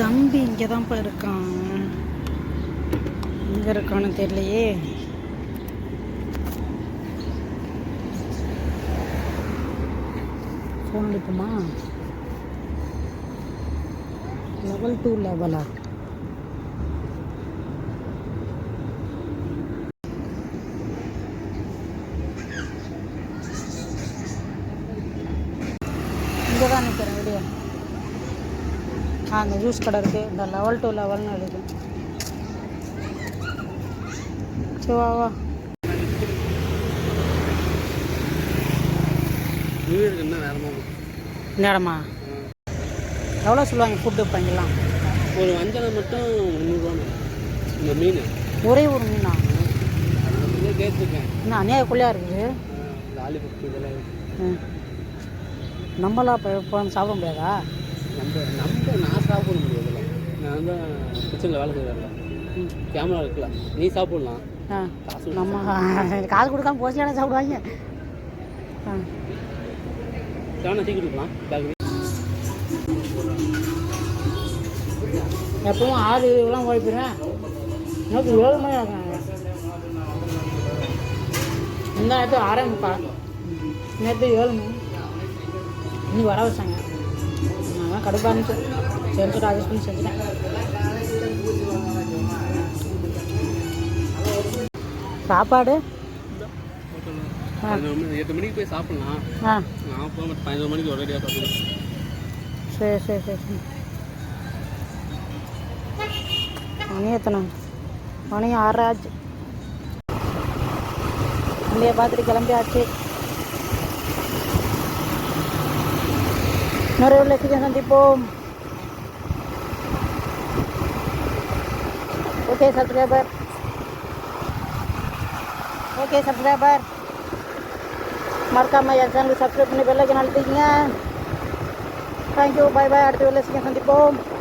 தம்பி இங்கே தான்ப்பா இருக்கான். எங்கே இருக்கான்னு தெரியலையே. ஃபோன் அடிப்போமா லெவல் டூ லெவலா இங்கே தான் நிற்கிறேன் வெளியே அந்த ஜூஸ் கடை இருக்குது இந்த லெவல் டூ லெவல்னு இருக்குது சரி வா வா. நியூ இயருக்கு என்ன நேரமாக இந்த இடமா எவ்வளோ சொல்லுவாங்க ஃபுட்டு வைப்பாங்கலாம்? ஒரு வஞ்சனை மட்டும் முந்நூறுவான்னு இந்த மீன். ஒரே ஒரு மீனா? கேட்டிருக்கேன். என்ன அநியாயக்குள்ளையாக இருக்குது? லாலிபப் இதெல்லாம் இப்போ இப்போ சாப்பிட முடியாதா? நம்ம நம்ம நான் சாப்பிட முடியாதுல்ல நான் தான் கிச்சனில் வேலை செய்கிறேன்ல ம். கேமரா இருக்குல்ல நீ சாப்பிடலாம். காசு நம்ம காசு கொடுக்காம போசியான சாப்பிடுவாங்க? ஆ. கேமரா தூக்கி கொடுக்கலாம் பேக் எப்பவும் ஆறு இதெல்லாம் போய்ப்பிடுவேன் நேற்று ஏழு மணி ஆகும். இந்த நேரத்து முக்கால் நேற்று ஏழு மணி. இன்னைக்கு வர வச்சாங்க. நான் சரி சொல்லிட்டு அட்ஜஸ்ட் பண்ணி செஞ்சுட்டேன் சாப்பாடு எட்டு மணிக்கு போய் சாப்பிட்லாம். ஆ. நான் போக பதினோரு மணிக்கு ஒரேடியாக சாப்பிடுவேன். சரி சரி சரி சரி. மணி எத்தனை? மணி ஆறு ஆச்சு. இல்லையே பார்த்துட்டு கிளம்பியாச்சு. Narelate dyan nanti dipom. Okay, subscriber. Okay, subscriber. Marka mayan channel subscribe ni bell icon alti Thank you. Bye bye. Artiwala sige sa dipom.